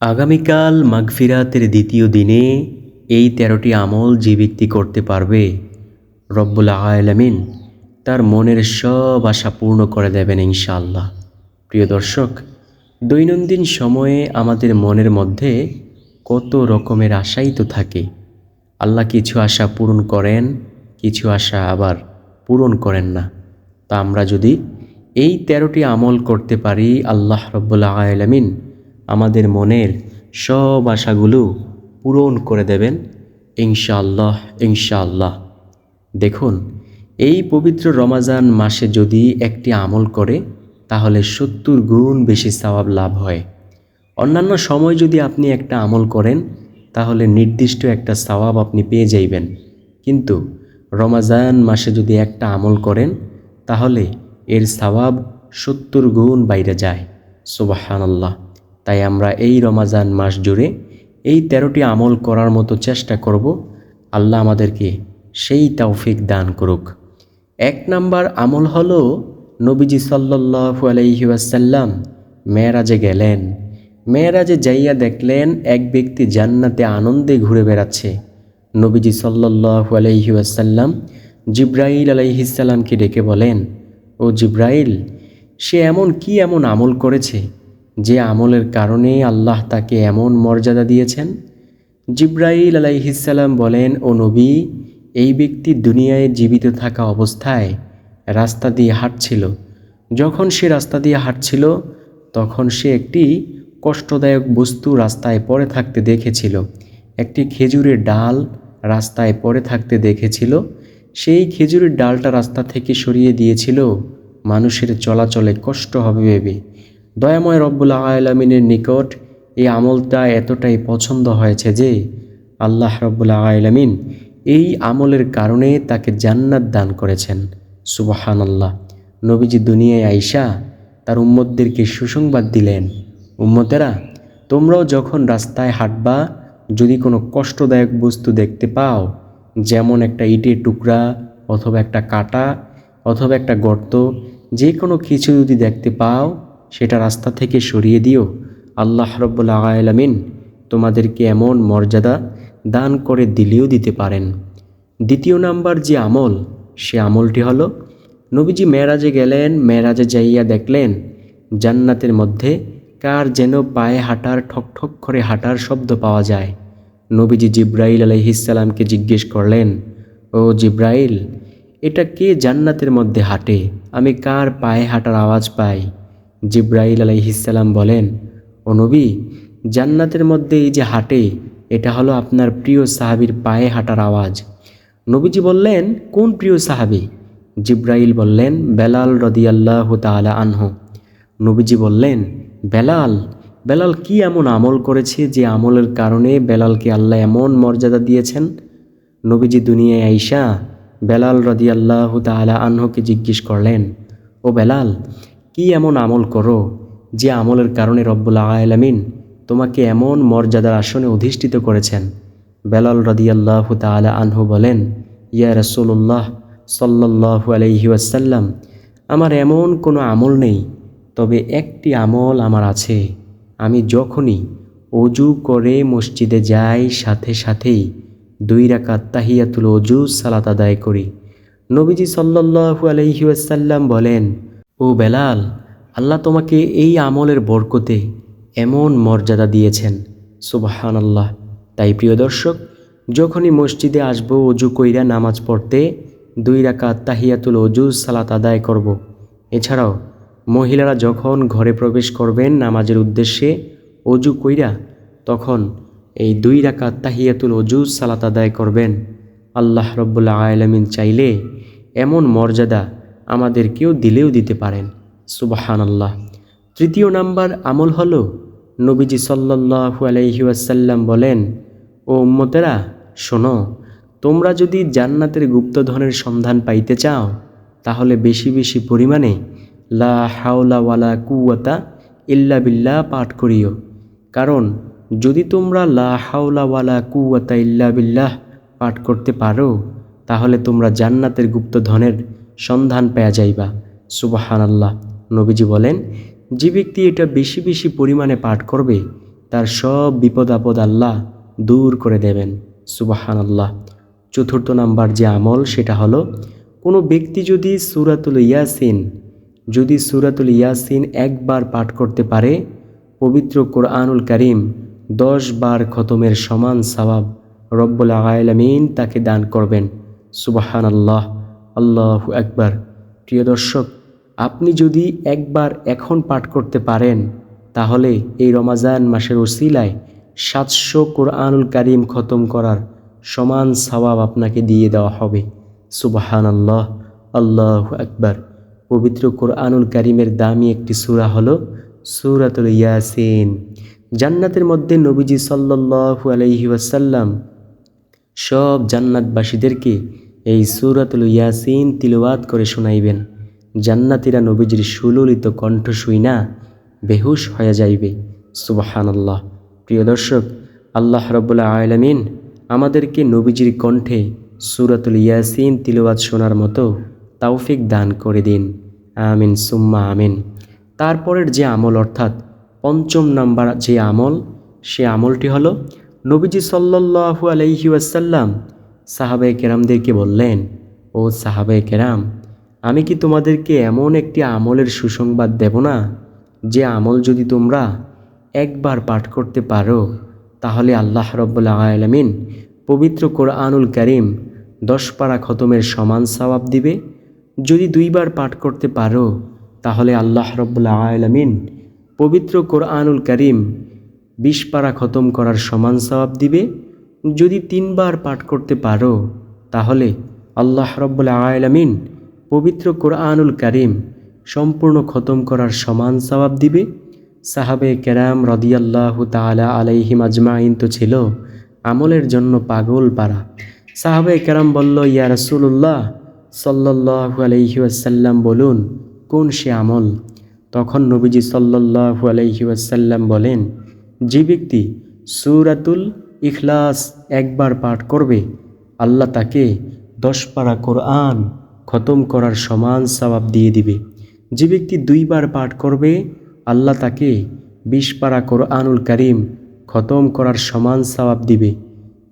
আগামীকাল মাগফিরাতের দ্বিতীয় দিনে এই তেরোটি আমল যে ব্যক্তি করতে পারবে, রব্বুল আয়ালামিন তার মনের সব আশা পূর্ণ করে দেবেন ইনশাআল্লাহ। প্রিয় দর্শক, দৈনন্দিন সময়ে আমাদের মনের মধ্যে কত রকমের আশাই তো থাকে। আল্লাহ কিছু আশা পূরণ করেন, কিছু আশা আবার পূরণ করেন না। তা আমরা যদি এই তেরোটি আমল করতে পারি, আল্লাহ রব্বুল্লা আয়ালামিন আমাদের মনের সব আশাগুলো পূরণ করে দেবেন, ইনশাআল্লাহ ইনশাআল্লাহ। দেখুন, এই পবিত্র রমাজান মাসে যদি একটি আমল করে, তাহলে সত্তর গুণ বেশি সওয়াব লাভ হয়। অন্যান্য সময় যদি আপনি একটা আমল করেন, তাহলে নির্দিষ্ট একটা সওয়াব আপনি পেয়ে যাইবেন। কিন্তু রমাজান মাসে যদি একটা আমল করেন, তাহলে এর সওয়াব সত্তর গুণ বাইরে যায়। সুবাহানাল্লাহ। তাই আমরা এই রমাজান মাস জুড়ে এই তেরোটি আমল করার মতো চেষ্টা করব। আল্লাহ আমাদেরকে সেই তৌফিক দান করুক। এক নাম্বার আমল হলো নবীজি সাল্লাল্লাহু আলাইহি ওয়াসাল্লাম মেয়েরাজে গেলেন। মেয়েরাজে যাইয়া দেখলেন এক ব্যক্তি জান্নাতে আনন্দে ঘুরে বেড়াচ্ছে। নবীজি সাল্লাল্লাহু আলাইহি ওয়াসাল্লাম জিব্রাইল আলাইহিসাল্লামকে ডেকে বলেন, ও জিব্রাইল, সে এমন কি এমন আমল করেছে? যে আমলের কারণে আল্লাহ তাকে এমন মর্যাদা দিয়েছেন। জিব্রাইল আলাইহিসাল্লাম বলেন, ও নবী, এই ব্যক্তি দুনিয়ায় জীবিত থাকা অবস্থায় রাস্তা দিয়ে হাঁটছিল। যখন সে রাস্তা দিয়ে হাঁটছিল, তখন সে একটি কষ্টদায়ক বস্তু রাস্তায় পড়ে থাকতে দেখেছিল। একটি খেজুরের ডাল রাস্তায় পড়ে থাকতে দেখেছিল। সেই খেজুরের ডালটা রাস্তা থেকে সরিয়ে দিয়েছিল। মানুষের চলাচলে কষ্ট হবে ভেবে। দয়াময় রব্বুল আলমিনের নিকট এই আমলটা এতটাই পছন্দ হয়েছে যে আল্লাহ রব্বুল আলমিন এই আমলের কারণে তাকে জান্নাত দান করেছেন। সুবাহান আল্লাহ নবীজি দুনিয়ায় আইসা তার উম্মতদেরকে সুসংবাদ দিলেন। উম্মতেরা, তোমরাও যখন রাস্তায় হাঁটবা, যদি কোনো কষ্টদায়ক বস্তু দেখতে পাও, যেমন একটা ইটের টুকরা অথবা একটা কাটা অথবা একটা গর্ত, যে কোনো কিছু যদি দেখতে পাও সেটা রাস্তা থেকে সরিয়ে দিও। আল্লাহ রব্বুল আলামিন তোমাদেরকে এমন মর্যাদা দান করে দিলেও দিতে পারেন। দ্বিতীয় নাম্বার যে আমল, সে আমলটি হলো, নবীজি মেরাজে গেলেন, মেরাজে যাইয়া দেখলেন, জান্নাতের মধ্যে কার যেন পায়ে হাঁটার, ঠক ঠক করে হাঁটার শব্দ পাওয়া যায়। নবীজি জিব্রাইল আলাইহিসাল্লামকে জিজ্ঞেস করলেন, ও জিব্রাইল, এটা কে জান্নাতের মধ্যে হাঁটে? আমি কার পায়ে হাঁটার আওয়াজ পাই? জিব্রাইল আলাইহিসাল্লাম বলেন, ও নবী, জান্নাতের মধ্যে এই যে হাঁটে, এটা হলো আপনার প্রিয় সাহাবির পায়ে হাঁটার আওয়াজ। নবীজি বললেন, কোন প্রিয় সাহাবি? জিব্রাইল বললেন, বেলাল রদিয়াল্লাহ তালা আনহ। নবীজি বললেন, বেলাল বেলাল কি এমন আমল করেছে যে আমলের কারণে বেলালকে আল্লাহ এমন মর্যাদা দিয়েছেন? নবীজি দুনিয়ায় আইসা বেলাল রদিয়াল্লাহ তালা আনহুকে জিজ্ঞেস করলেন, ও বেলাল কি এমন আমল করো যে আমলের কারণে রব্বুল আলামিন তোমাকে এমন মর্যাদার আসনে অধিষ্ঠিত করেছেন? বেলাল রদিয়াল্লাহ তালা আনহু বলেন, ইয়া রসুল্লাহ সাল্লাহু আলহি ওয়াসাল্লাম, আমার এমন কোনো আমল নেই, তবে একটি আমল আমার আছে। আমি যখনই অজু করে মসজিদে যাই, সাথে সাথেই দুই রাকাত তাহিয়াতুল অজু সালাত আদায় করি। নবীজি সাল্লাহু আলহি ওয়াসাল্লাম বলেন ও বেলাল, আল্লাহ তোমাকে এই আমলের বরকতে এমন মর্যাদা দিয়েছেন। সুবাহান আল্লাহ তাই প্রিয় দর্শক, যখনই মসজিদে আসব, অজু কইরা নামাজ পড়তে, দুই রাকাত তাহিয়াতুল অজু সালাত আদায় করব। এছাড়াও, মহিলারা যখন ঘরে প্রবেশ করবেন নামাজের উদ্দেশ্যে অজু কইরা, তখন এই দুই রাকাত তাহিয়াতুল অজু সালাত আদায় করবেন। আল্লাহ রব্বুল্লা আলমিন চাইলে এমন মর্যাদা আমাদেরকেও দিলেও দিতে পারেন। সুবাহান আল্লাহ তৃতীয় নাম্বার আমল হলো, নবীজি সাল্লাহু আলহি আসাল্লাম বলেন, ও উম্মতেরা, শোনো, তোমরা যদি জান্নাতের গুপ্তধনের সন্ধান পাইতে চাও, তাহলে বেশি বেশি পরিমাণে লা হাওলা ওয়ালা কুয়াতা ইল্লা বিল্লাহ পাঠ করিও। কারণ, যদি তোমরা লা হাওলা ওয়ালা কুয়াতা ইল্লা বিল্লাহ পাঠ করতে পারো, তাহলে তোমরা জান্নাতের গুপ্তধনের সন্ধান পেয়া যাইবা। সুবাহান আল্লাহ নবীজি বলেন, যে ব্যক্তি এটা বেশি বেশি পরিমাণে পাঠ করবে, তার সব বিপদ আপদ আল্লাহ দূর করে দেবেন। সুবাহান আল্লাহ চতুর্থ নাম্বার যে আমল, সেটা হলো, কোনো ব্যক্তি যদি সুরাতুল ইয়াসিন, যদি সুরাতুল ইয়াসিন একবার পাঠ করতে পারে, পবিত্র কোরআনুল করিম দশ বার খতমের সমান সওয়াব রব্বুল আলামিন তাকে দান করবেন। সুবাহান আল্লাহ আল্লাহ একবার প্রিয় দর্শক, আপনি যদি একবার এখন পাঠ করতে পারেন, তাহলে এই রমাজান মাসের ওসিলায় সাতশো কোরআনুল কারিম খতম করার সমান সওয়াব আপনাকে দিয়ে দেওয়া হবে। সুবাহান আল্লাহ আল্লাহ একবার পবিত্র কোরআনুল কারিমের দামি একটি সূরা হলো সূরাতুল ইয়াসিন। জান্নাতের মধ্যে নবীজি সাল্লাল্লাহু আলাইহি ওয়াসাল্লাম সব জান্নাতবাসীদেরকে এই সূরাতুল ইয়াসিন তিলওয়াত করে শোনাইবেন। জান্নাতীরা নবীজির সুললিত কণ্ঠ শুইনা বেহুশ হয়ে যাইবে। সুবহানাল্লাহ। প্রিয় দর্শক, আল্লাহ রব্বুল্লা আলামিন আমাদেরকে নবীজির কণ্ঠে সূরাতুল ইয়াসিন তিলওয়াত শোনার মতো তাওফিক দান করে দিন। আমিন, সুম্মা আমিন। তারপরের যে আমল, অর্থাৎ পঞ্চম নাম্বার যে আমল, সে আমলটি হলো নবীজি সাল্লাল্লাহু আলাইহি ওয়াসাল্লাম সাহাবে কেরামদেরকে বললেন, ও সাহাবে কেরাম, আমি কি তোমাদেরকে এমন একটি আমলের সুসংবাদ দেব না? যে আমল যদি তোমরা একবার পাঠ করতে পারো, তাহলে আল্লাহ রব্বুল্লা আলমিন পবিত্র কোরআনুল করিম দশ পারা খতমের সমান সওয়াব দিবে। যদি দুইবার পাঠ করতে পারো, তাহলে আল্লাহ রব্বুল্লা আলমিন পবিত্র কোরআনুল করিম বিশ পারা খতম করার সমান সওয়াব দিবে। যদি তিনবার পাঠ করতে পারো, তাহলে আল্লাহ রব্বুল আলমিন পবিত্র কোরআনুল করিম সম্পূর্ণ খতম করার সমান সওয়াব দিবে। সাহাবে কেরাম রদিয়াল্লাহু তালা আলাইহিম আজমাইন তো ছিল আমলের জন্য পাগল পারা। সাহাবে কেরাম বলল, ইয়া রসুল্লাহ সাল্লাহু আলহি আসাল্লাম বলুন, কোন সে আমল? তখন নবীজি সাল্লাহু আলহি আসাল্লাম বলেন, যে ব্যক্তি সুরাতুল ইখলাস একবার পাঠ করবে, আল্লাহ তাকে দশ পারা কোরআন খতম করার সমান সবাব দিয়ে দিবে। যে ব্যক্তি দুইবার পাঠ করবে, আল্লাহ তাকে বিশ পারা কোরআনুল করিম খতম করার সমান সবাব দিবে।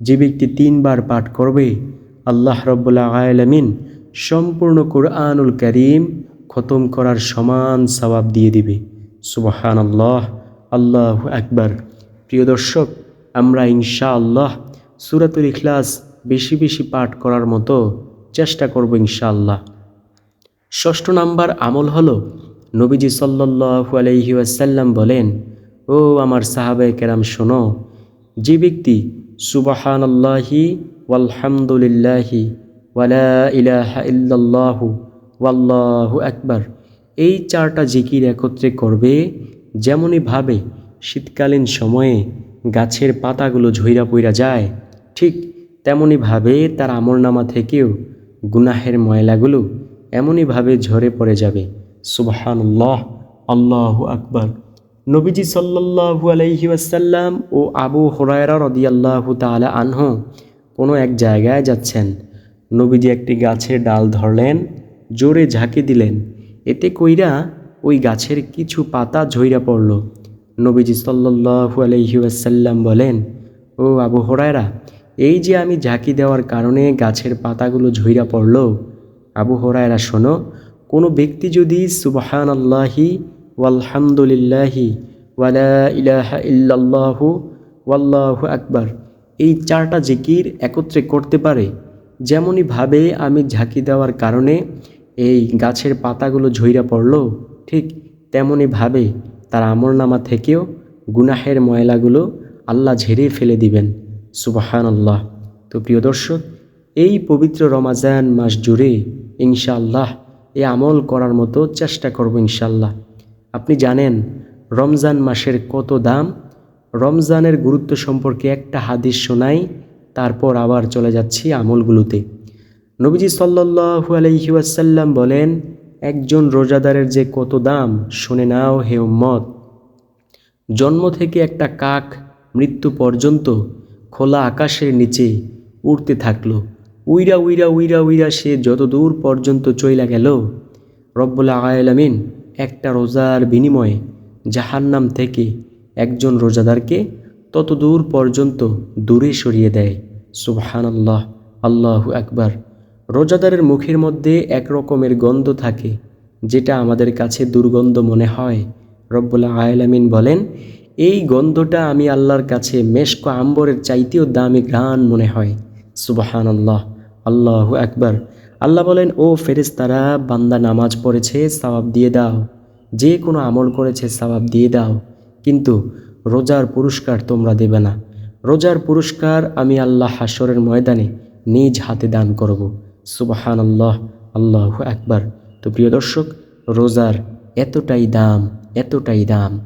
যে ব্যক্তি তিনবার পাঠ করবে, আল্লাহ রব্বুল্লা আলমিন সম্পূর্ণ কোরআনুল করিম খতম করার সমান সবাব দিয়ে দিবে। সুবাহান আল্লাহ আল্লাহ আকবার। প্রিয় দর্শক আমরা ইনশা আল্লাহ সুরাতুল ইখলাস বেশি বেশি পাঠ করার মতো চেষ্টা করব ইনশাআল্লাহ। ষষ্ঠ নাম্বার আমল হলো, নবীজি সাল্লাহু আলহি আসাল্লাম বলেন, ও আমার সাহাবে কেরাম, শোনো, যে ব্যক্তি সুবাহান আল্লাহি ওয়ালহামদুলিল্লাহি ওয়ালা ইলাহা ইল্লাল্লাহু ওয়াল্লাহু আকবার, এই চারটা জিকির একত্রে করবে যেমনইভাবে শীতকালীন সময়ে গাছের পাতাগুলো ঝইরা পইরা যায়, ঠিক তেমনইভাবে তার আমলনামা থেকেও গুনাহের ময়লাগুলো এমনইভাবে ঝরে পড়ে যাবে। সুবাহানুল্লাহ, আল্লাহ আকবর। নবীজি সাল্লাহু আলহি আসাল্লাম ও আবু হরায়রা রদিয়াল্লাহু তালা আনহ কোনো এক জায়গায় যাচ্ছেন। নবীজি একটি গাছের ডাল ধরলেন, জোরে ঝাঁকি দিলেন। এতে কইরা ওই গাছের কিছু পাতা ঝইরা পড়ল। নবীজি সাল্লাহু আলহি আসাল্লাম বলেন, ও আবু হরায়রা, এই যে আমি ঝাঁকি দেওয়ার কারণে গাছের পাতাগুলো ঝইরা পড়ল, আবু হরায়রা শোনো, কোনো ব্যক্তি যদি সুবাহান আল্লাহি ওয়ালহামদুলিল্লাহি ওয়ালা ইলাহা ইল্লাল্লাহু ওয়াল্লাহু আকবার, এই চারটা জিকির একত্রে করতে পারে যেমনইভাবে আমি ঝাঁকি দেওয়ার কারণে এই গাছের পাতাগুলো ঝইরা পড়ল, ঠিক তেমনইভাবে তার আমরনামা থেকেও গুনাহের ময়লাগুলো আল্লাহ ঝেড়ে ফেলে দিবেন। সুবাহান আল্লাহ তো প্রিয় দর্শক, এই পবিত্র রমাজান মাস জুড়ে ইনশাআল্লাহ এ আমল করার মতো চেষ্টা করব ইনশাল্লাহ আপনি জানেন, রমজান মাসের কত দাম? রমজানের গুরুত্ব সম্পর্কে একটা হাদিস শোনাই, তারপর আবার চলে যাচ্ছি আমলগুলোতে। নবীজি সাল্লাহু আলহি ওয়াসাল্লাম বলেন একজন রোজাদারের যে কত দাম, শুনে নাও হে উম্মত। জন্ম থেকে একটা কাক মৃত্যু পর্যন্ত খোলা আকাশের নিচে উড়তে থাকল। উইরা উইরা উইরা উইরা সে যত দূর পর্যন্ত চইলা গেল রব্বুল্লা আয়ালামিন একটা রোজার বিনিময়ে জাহান্নাম থেকে একজন রোজাদারকে তত দূর পর্যন্ত দূরে সরিয়ে দেয়। সুবহান আল্লাহ আল্লাহু আকবার। রোজাদারের মুখের মধ্যে এক রকমের গন্ধ থাকে, যেটা আমাদের কাছে দুর্গন্ধ মনে হয়। রব্বুল্লাহ আয়লামিন বলেন, এই গন্ধটা আমি আল্লাহর কাছে মেশক আম্বরের চাইতেও দামি ঘ্রাণ মনে হয়। সুবাহান আল্লাহ আল্লাহু আকবার। আল্লাহ বলেন, ও ফেরেশতারা, বান্দা নামাজ পড়েছে, সওয়াব দিয়ে দাও। যে কোনো আমল করেছে, সওয়াব দিয়ে দাও। কিন্তু রোজার পুরস্কার তোমরা দেবে না। রোজার পুরস্কার আমি আল্লাহ হাসরের ময়দানে নিজ হাতে দান করব। সুবাহান আল্লাহ আল্লাহ আকবার। তো প্রিয় দর্শক, রোজার এতটাই দাম এতটাই দাম।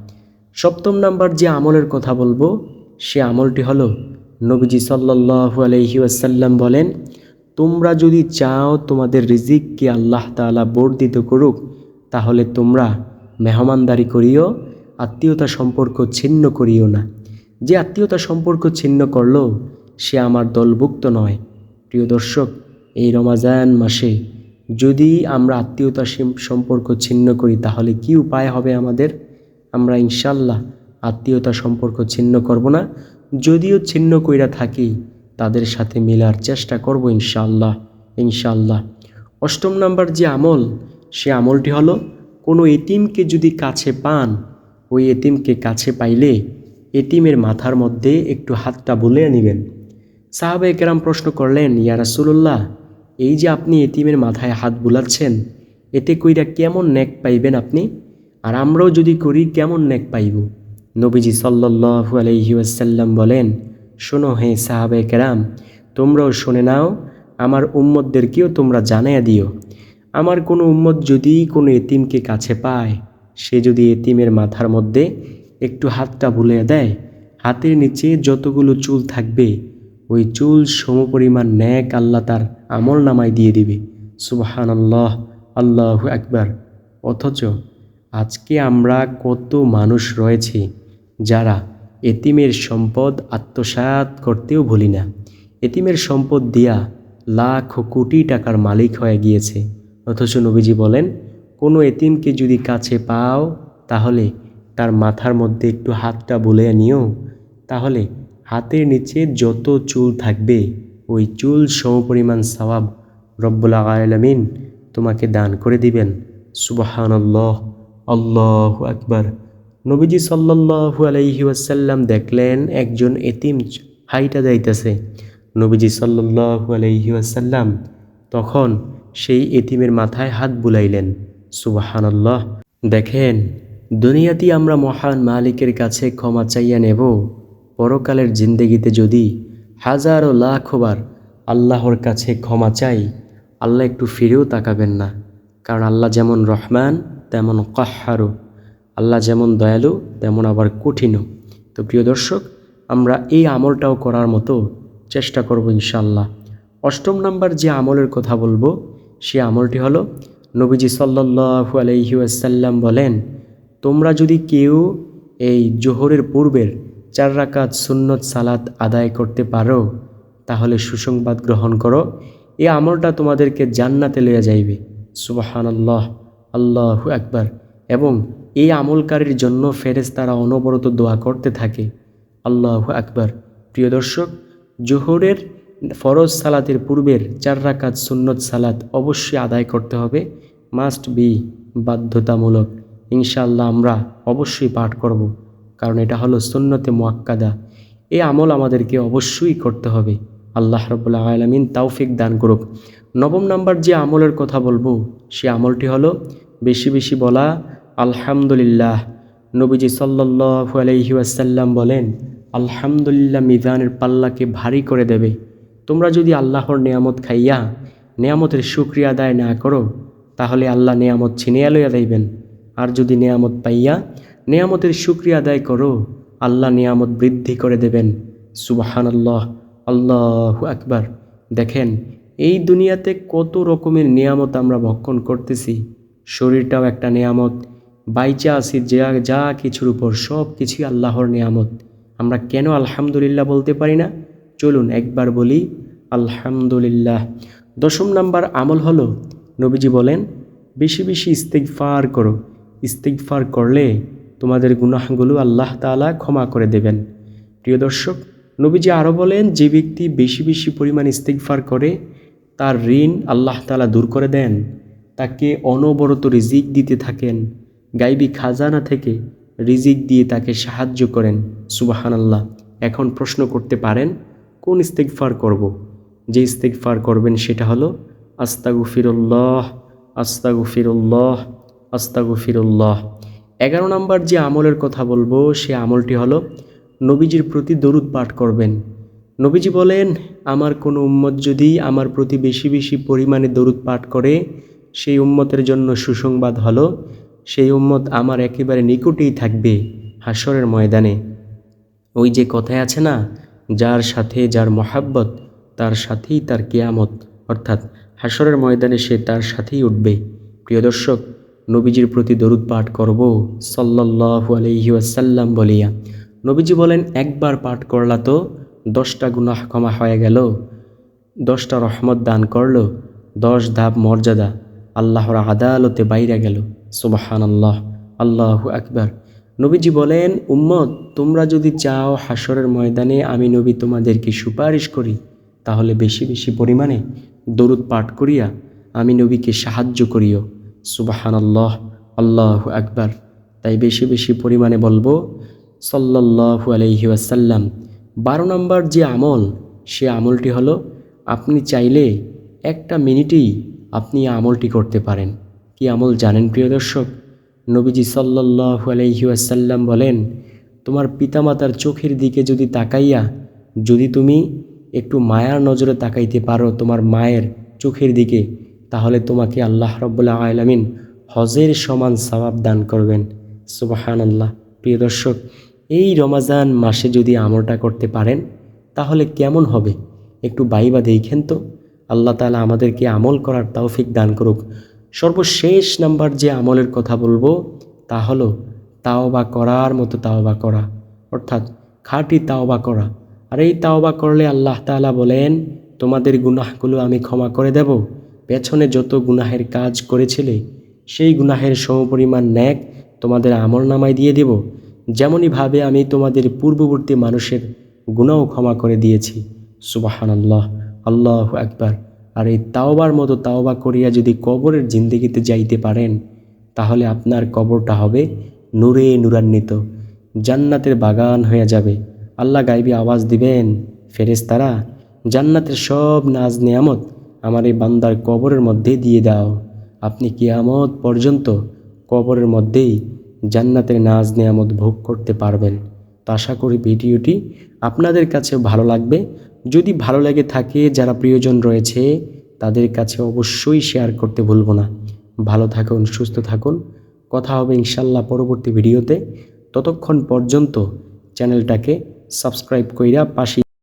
সপ্তম নাম্বার যে আমলের কথা বলব, সে আমলটি হলো, নবীজি সাল্লাল্লাহু আলাইহি ওয়াসাল্লাম বলেন, তোমরা যদি চাও তোমাদের রিজিককে আল্লাহ তাআলা বর্ধিত করুক, তাহলে তোমরা মেহমানদারি করিও, আত্মীয়তা সম্পর্ক ছিন্ন করিও না। যে আত্মীয়তা সম্পর্ক ছিন্ন করল, সে আমার দলভুক্ত নয়। প্রিয় দর্শক এই রমাজান মাসে যদি আমরা আত্মীয়তা সম্পর্ক ছিন্ন করি, তাহলে কি উপায় হবে আমাদের? আমরা ইনশাল্লাহ আত্মীয়তা সম্পর্ক ছিন্ন করব না। যদিও ছিন্ন কইরা থাকি, তাদের সাথে মেলার চেষ্টা করব ইনশাল্লাহ ইনশাল্লাহ। অষ্টম নাম্বার যে আমল, সে আমলটি হলো, কোনো এতিমকে যদি কাছে পান, ওই এতিমকে কাছে পাইলে এতিমের মাথার মধ্যে একটু হাতটা বলে নেবেন। সাহাবে একরাম প্রশ্ন করলেন, ইয়া রাসূলুল্লাহ এই যে আপনি এতিমের মাথায় হাত বুলাচ্ছেন, এতে কইরা কেমন নেক পাইবেন আপনি? আর আমরাও যদি করি, কেমন নেক পাইব? নবীজি সাল্লাল্লাহু আলাইহি ওয়াসাল্লাম বলেন, শোনো হে সাহাবে কেরাম, তোমরাও শুনে নাও, আমার উম্মতদেরকেও তোমরা জানাইয়া দিও। আমার কোনো উম্মত যদি কোনো এতিমকে কাছে পায়, সে যদি এতিমের মাথার মধ্যে একটু হাতটা বুলিয়ে দেয়, হাতের নিচে যতগুলো চুল থাকবে ওই চুল সমপরিমাণ ন্যাক আল্লাহ তার আমল নামায় দিয়ে দিবে। সুবাহান আল্লাহ আল্লাহ একবার অথচ আজকে আমরা কত মানুষ রয়েছে যারা এতিমের সম্পদ আত্মসাৎ করতেও ভুলি না। এতিমের সম্পদ দিয়া লাখ কোটি টাকার মালিক হয়ে গিয়েছে। অথচ নবীজি বলেন, কোনো এতিমকে যদি কাছে পাও, তাহলে তার মাথার মধ্যে একটু হাতটা বলে নিও, তাহলে হাতের নিচে যত চুল থাকবে, ওই চুল সমপরিমাণ সওয়াব রব্বুল আলমিন তোমাকে দান করে দিবেন। সুবাহান আল্লাহ আল্লাহ আকবার। নবীজি সাল্লাল্লাহু আলাইহি ওয়াসাল্লাম দেখলেন একজন এতিম হাইটা যাইতেছে। নবীজি সাল্লাল্লাহু আলাইহি ওয়াসাল্লাম তখন সেই এতিমের মাথায় হাত বুলাইলেন। সুবাহান আল্লাহ দেখেন, দুনিয়াতে আমরা মহান মালিকের কাছে ক্ষমা চাইয়া নেব। পরকালের জিন্দেগিতে যদি হাজার লাখবার আল্লাহর কাছে ক্ষমা চাই, আল্লাহ একটু ফিরেও তাকাবেন না। কারণ আল্লাহ যেমন রহমান, তেমন কাহারও আল্লাহ যেমন দয়ালু, তেমন আবার কঠিনও তো প্রিয় দর্শক, আমরা এই আমলটাও করার মতো চেষ্টা করব ইনশাল্লাহ অষ্টম নাম্বার যে আমলের কথা বলব, সে আমলটি হলো, নবীজি সাল্লাল্লাহু আলাইহি ওয়াসাল্লাম বলেন, তোমরা যদি কেউ এই জোহরের পূর্বের চার রাকাত সুন্নত সালাত আদায় করতে পারো, তাহলে সুসংবাদ গ্রহণ করো। এই আমলটা তোমাদেরকে জান্নাতে লইয়া যাইবে। সুবাহান আল্লাহ আল্লাহু একবার এবং এই আমলকারীর জন্য ফেরেশতারা অনবরত দোয়া করতে থাকে। আল্লাহু আকবার। প্রিয় দর্শক, জোহরের ফরজ সালাতের পূর্বের চার রাকাত সুন্নত সালাত অবশ্যই আদায় করতে হবে। মাস্ট বি বাধ্যতামূলক। ইনশাআল্লাহ আমরা অবশ্যই পাঠ করব। কারণ এটা হলো সুন্নতে মোয়াক্কাদা। এই আমল আমাদেরকে অবশ্যই করতে হবে। আল্লাহ রবুল্লাহ আলমিন তাওফিক দান করুক। নবম নাম্বার যে আমলের কথা বলব, সে আমলটি হলো বেশি বেশি বলা, আলহামদুলিল্লাহ। নবীজি সাল্লাল্লাহু আলাইহি ওয়াসাল্লাম বলেন, আলহামদুলিল্লাহ মিজানের পাল্লাকে ভারী করে দেবে। তোমরা যদি আল্লাহর নেয়ামত খাইয়া নেয়ামতের শুক্রিয়া আদায় না করো, তাহলে আল্লাহ নেয়ামত ছিনিয়া লইয়া যাইবেন। আর যদি নেয়ামত পাইয়া নেয়ামতের শুক্রিয়া আদায় করো। আল্লাহ নিয়ামত বৃদ্ধি করে দেবেন। সুবাহান আল্লাহ আল্লাহ আকবার। দেখেন, এই দুনিয়াতে কত রকমের নিয়ামত আমরা ভক্ষণ করতেছি। শরীরটাও একটা নিয়ামত। বাইচা আছি যা যা কিছুর উপর সব কিছুই আল্লাহর নিয়ামত। আমরা কেন আলহামদুলিল্লাহ বলতে পারি না? চলুন একবার বলি, আলহামদুলিল্লাহ। দশম নাম্বার আমল হলো, নবীজি বলেন, বেশি বেশি ইস্তেকফার করো। ইস্তেকফার করলে তোমাদের গুনাহগুলো আল্লাহ তাআলা ক্ষমা করে দেবেন। প্রিয় দর্শক, নবীজি আরও বলেন, যে ব্যক্তি বেশি বেশি পরিমাণ ইস্তেগফার করে, তার ঋণ আল্লাহ তাআলা দূর করে দেন। তাকে অনবরত রিজিক দিতে থাকেন। গাইবি খাজানা থেকে রিজিক দিয়ে তাকে সাহায্য করেন। সুবাহান আল্লাহ এখন প্রশ্ন করতে পারেন, কোন ইস্তেগফার করব। যে ইস্তেগফার করবেন সেটা হলো আস্তাগু ফিরুল্লাহ আস্তাগু ফিরুল্লাহ আস্তাগু ফিরুল্লাহ এগারো নম্বর যে আমলের কথা বলব, সে আমলটি হলো, নবীজির প্রতি দরুদ পাঠ করবেন। নবীজি বলেন, আমার কোনো উম্মত যদি আমার প্রতি বেশি বেশি পরিমাণে দরুদ পাঠ করে, সেই উম্মতের জন্য সুসংবাদ হলো, সেই উম্মত আমার একেবারে নিকটেই থাকবে হাসরের ময়দানে। ওই যে কথায় আছে না, যার সাথে যার মহাব্বত, তার সাথেই তার কেয়ামত। অর্থাৎ হাসরের ময়দানে সে তার সাথেই উঠবে। প্রিয় দর্শক নবীজির প্রতি দরুদ পাঠ করব, সাল্লাল্লাহু আলাইহি ওয়াসাল্লাম বলিয়া। নবীজি বলেন, একবার পাঠ করলা তো দশটা গুনাহ ক্ষমা হয়ে গেল, দশটা রহমত দান করল, দশ ধাপ মর্যাদা আল্লাহর আদালতে বাইরে গেল। সুবাহান আল্লাহ আল্লাহ আকবার। নবীজি বলেন, উম্মত, তোমরা যদি চাও হাসরের ময়দানে আমি নবী তোমাদেরকে সুপারিশ করি, তাহলে বেশি বেশি পরিমাণে দরুদ পাঠ করিয়া আমি নবীকে সাহায্য করিও। সুবাহান আল্লাহ আল্লাহু আকবার। তাই বেশি বেশি পরিমাণে বলব, সাল্লাল্লাহু আলাইহি ওয়াসাল্লাম। বারো নম্বর যে আমল, সে আমলটি হলো, আপনি চাইলে একটা মিনিটেই আপনি আমলটি করতে পারেন। কি আমল জানেন প্রিয় দর্শক? নবীজি সাল্লাল্লাহু আলাইহি ওয়াসাল্লাম বলেন, তোমার পিতামাতার চোখের দিকে যদি তাকাইয়া, যদি তুমি একটু মায়ার নজরে তাকাইতে পারো, তোমার মায়ের চোখের দিকে তাহলে তোমাকে আল্লাহ রব্বুল্লাহ আলামিন হজের সমান সওয়াব দান করবেন। সুবাহান আল্লাহ প্রিয় দর্শক, এই রমাজান মাসে যদি আমলটা করতে পারেন, তাহলে কেমন হবে? একটু বাইবা দেখেন তো। আল্লাহ তালা আমাদেরকে আমল করার তৌফিক দান করুক। সর্বশেষ নাম্বার যে আমলের কথা বলব, তা হলো তাওবা করার মতো তাওবা করা। অর্থাৎ খাঁটি তাওবা করা। আর এই তাওবা করলে আল্লাহ তাআলা বলেন, তোমাদের গুনাহগুলো আমি ক্ষমা করে দেব। পেছনে যত গুনাহের কাজ করেছিলে, সেই গুনাহের সমপরিমাণ ন্যাক তোমাদের আমল নামায় দিয়ে দেব। যেমনইভাবে আমি তোমাদের পূর্ববর্তী মানুষের গুণাও ক্ষমা করে দিয়েছি। সুবাহান আল্লাহ আল্লাহ একবার আর এই তাওবার মতো তাওবা করিয়া যদি কবরের জিন্দিগিতে যাইতে পারেন, তাহলে আপনার কবরটা হবে নূরে নূরান্বিত। জান্নাতের বাগান হয়ে যাবে। আল্লাহ গাইবি আওয়াজ দিবেন, ফেরেশতারা, জান্নাতের সব নাজ নিয়ামত আমার এই বান্দার কবরের মধ্যে দিয়ে দাও। আপনি কিয়ামত পর্যন্ত কবরের মধ্যেই জান্নাতের নাজ নিয়ামত ভোগ করতে পারবেন। তো আশা করি ভিডিওটি আপনাদের কাছে ভালো লাগবে। যদি ভালো লেগে থাকে, যারা প্রিয়জন রয়েছে, তাদের কাছে অবশ্যই শেয়ার করতে ভুলবো না। ভালো থাকুন, সুস্থ থাকুন। কথা হবে ইনশাল্লাহ পরবর্তী ভিডিওতে। ততক্ষণ পর্যন্ত চ্যানেলটাকে সাবস্ক্রাইব কইরা পাশে